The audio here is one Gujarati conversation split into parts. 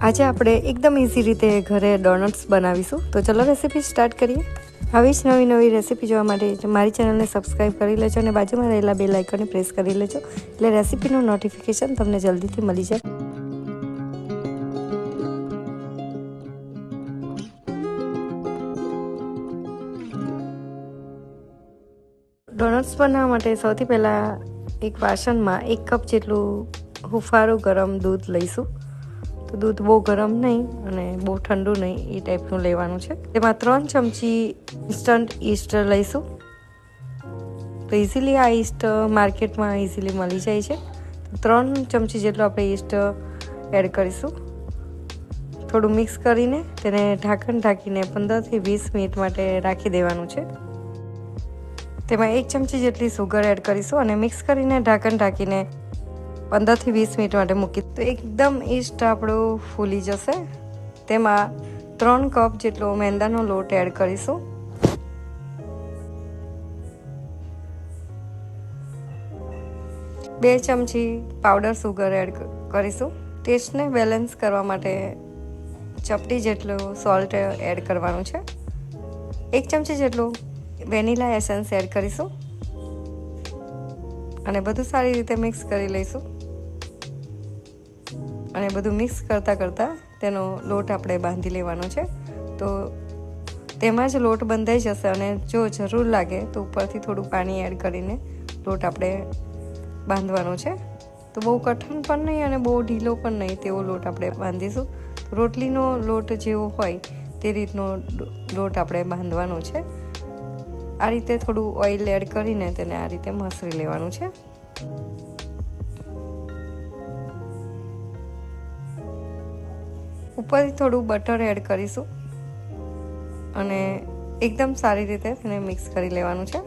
આજે આપણે એકદમ ઇઝી રીતે ઘરે ડોનટ્સ બનાવીશું. તો ચલો રેસીપી સ્ટાર્ટ કરીએ. આવી જ નવી નવી રેસીપી જોવા માટે મારી ચેનલને સબસ્ક્રાઈબ કરી લેજો અને બાજુમાં રહેલા બે લાઇકોને પ્રેસ કરી લેજો. એટલે રેસીપીનું નોટિફિકેશન તમને જલ્દીથી મળી જાય. ડોનટ્સ બનાવવા માટે સૌથી પહેલાં એક વાસણમાં એક કપ જેટલું હુફાળું ગરમ દૂધ લઈશું. તો દૂધ બહુ ગરમ નહીં અને બહુ ઠંડુ નહીં, એ ટાઈપનું લેવાનું છે. તેમાં ત્રણ ચમચી ઇન્સ્ટન્ટ ઈસ્ટ લઈશું. તો ઇઝીલી આ ઈસ્ટ માર્કેટમાં ઇઝીલી મળી જાય છે. તો ત્રણ ચમચી જેટલું આપણે ઈસ્ટ એડ કરીશું. થોડું મિક્સ કરીને તેને ઢાંકણ ઢાંકીને પંદરથી વીસ મિનિટ માટે રાખી દેવાનું છે. તેમાં એક ચમચી જેટલી સુગર એડ કરીશું અને મિક્સ કરીને ઢાંકણ ઢાંકીને પંદરથી વીસ મિનિટ માટે મૂકી તો એકદમ ઈસ્ટ આપણું ફૂલી જશે. તેમાં ત્રણ કપ જેટલો મેંદાનો લોટ એડ કરીશું. બે ચમચી પાવડર સુગર એડ કરીશું. ટેસ્ટને બેલેન્સ કરવા માટે ચપટી જેટલું સોલ્ટ એડ કરવાનું છે. એક ચમચી જેટલું વેનીલા એસેન્સ એડ કરીશું. અને બધું સારી રીતે મિક્સ કરી લઈશું. અને બધું મિક્સ કરતાં કરતાં તેનો લોટ આપણે બાંધી લેવાનો છે. તો તેમાં જ લોટ બંધાઈ જશે અને જો જરૂર લાગે તો ઉપરથી થોડું પાણી એડ કરીને લોટ આપણે બાંધવાનો છે. તો બહુ કઠણ પણ નહીં અને બહુ ઢીલો પણ નહીં તેવો લોટ આપણે બાંધીશું. રોટલીનો લોટ જેવો હોય તે રીતનો લોટ આપણે બાંધવાનો છે. આ રીતે થોડું ઓઇલ એડ કરીને તેને આ રીતે મસળી લેવાનું છે. ઉપરથી થોડું બટર એડ કરીશું. અને એકદમ સારી રીતે તેને મિક્સ કરી લેવાનું છે.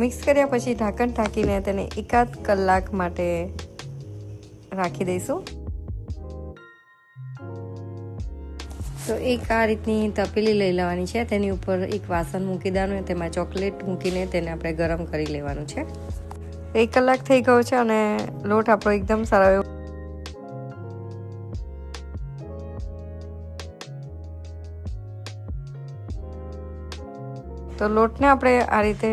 મિક્સ કર્યા પછી ઢાંકણ ઢાંકીને તેને એકાદ કલાક માટે રાખી દઈશું. તો એક આ રીતની તપેલી લઈ લેવાની છે. તેની ઉપર એક વાસણ મૂકી દેવાનું, તેમાં ચોકલેટ મૂકીને તેને આપણે ગરમ કરી લેવાનું છે. એક કલાક થઈ ગયો છે અને લોટ આપણો એકદમ સારો એવો તો લોટને આપણે આ રીતે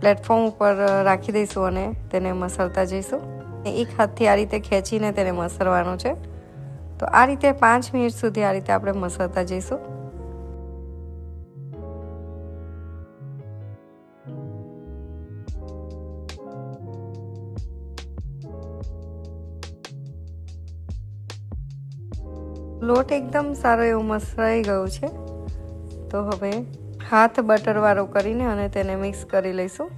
પ્લેટફોર્મ ઉપર રાખી દઈશું અને તેને મસળતા જઈશું. એક હાથથી આ રીતે ખેંચીને તેને મસળવાનું છે. તો આ રીતે પાંચ મિનિટ સુધી આ રીતે આપણે મસળતા જઈશું. લોટ એકદમ સારો એવો મસરાઈ ગયો છે. તો હવે હાથ બટરવાળો કરીને અને તેને મિક્સ કરી લઈશું.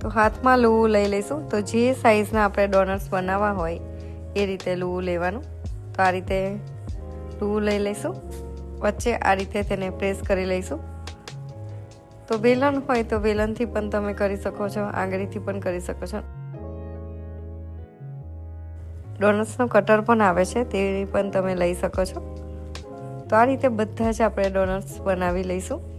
તો હાથમાં લૂવું લઈ લઈશું. તો જે સાઈઝના આપણે ડોનટ્સ બનાવવા હોય, એ રીતે લૂવું લેવાનું. તો આ રીતે લૂવું લઈ લઈશું. વચ્ચે આ રીતે તેને પ્રેસ કરી લઈશું. તો વેલણ હોય તો વેલણથી પણ તમે કરી શકો છો, આંગળીથી પણ કરી શકો છો. ડોનટ્સનો કટર પણ આવે છે, તે પણ તમે લઈ શકો છો. તો આ રીતે બધા જ આપણે ડોનટ્સ બનાવી લઈશું.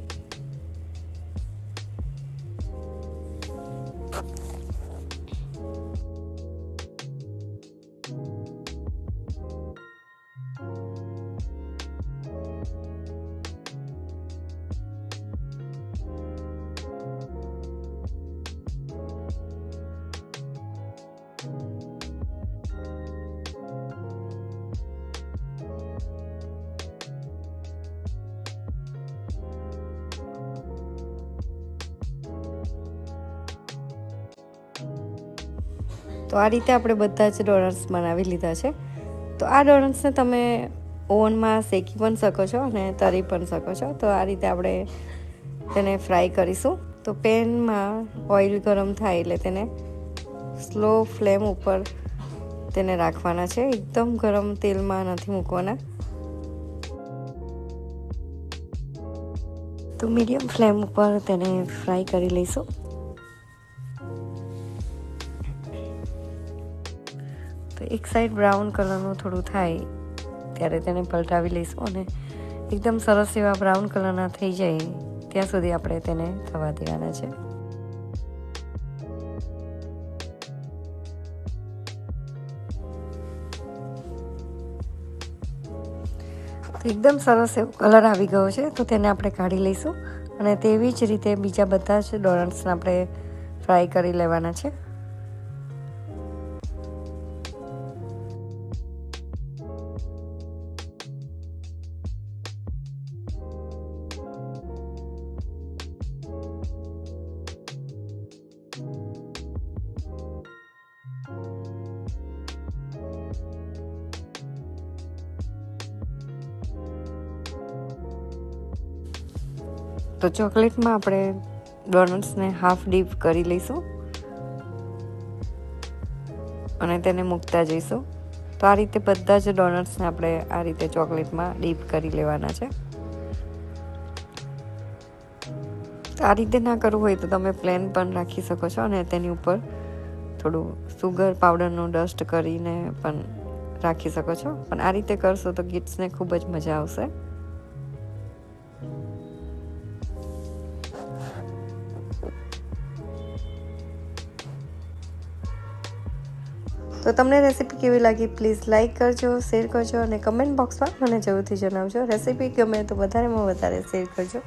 તો આ રીતે આપણે બધા જ ડોનટ્સ બનાવી લીધા છે. તો આ ડોનટ્સને તમે ઓવનમાં શેકી પણ શકો છો અને તરી પણ શકો છો. તો આ રીતે આપણે તેને ફ્રાય કરીશું. તો પેનમાં ઓઇલ ગરમ થાય એટલે તેને સ્લો ફ્લેમ ઉપર તેને રાખવાના છે. એકદમ ગરમ તેલમાં નથી મૂકવાના. તો મીડિયમ ફ્લેમ ઉપર તેને ફ્રાય કરી લઈશું. તો એક સાઈડ બ્રાઉન કલરનું થોડું થાય, ત્યારે તેને પલટાવી લઈશું અને એકદમ સરસ એવા બ્રાઉન કલરના થઈ જાય, ત્યાં સુધી આપણે તેને થવા દેવાના છે. એકદમ સરસ એવો કલર આવી ગયો છે, તો તેને આપણે કાઢી લઈશું અને તેવી જ રીતે બીજા બધા જ ડોનટ્સને આપણે ફ્રાય કરી લેવાના છે. તો ચોકલેટમાં આપણે ડોનટ્સને હાફ ડીપ કરી લઈશું અને તેને મૂકતા જઈશું. તો આ રીતે બધા જ ડોનટ્સને આપણે આ રીતે ચોકલેટમાં ડીપ કરી લેવાના છે. આ રીતે ના કરવું હોય તો તમે પ્લેન પણ રાખી શકો છો અને તેની ઉપર થોડું સુગર પાવડરનું ડસ્ટ કરીને પણ રાખી શકો છો. પણ આ રીતે કરશો તો કિડ્સને ખૂબ જ મજા આવશે. તો તમને રેસીપી કેવી લાગી પ્લીઝ લાઇક કરજો, શેર કરજો અને કમેન્ટ બોક્સમાં મને જરૂરથી જણાવજો. રેસીપી ગમે તો વધારેમાં વધારે શેર કરજો.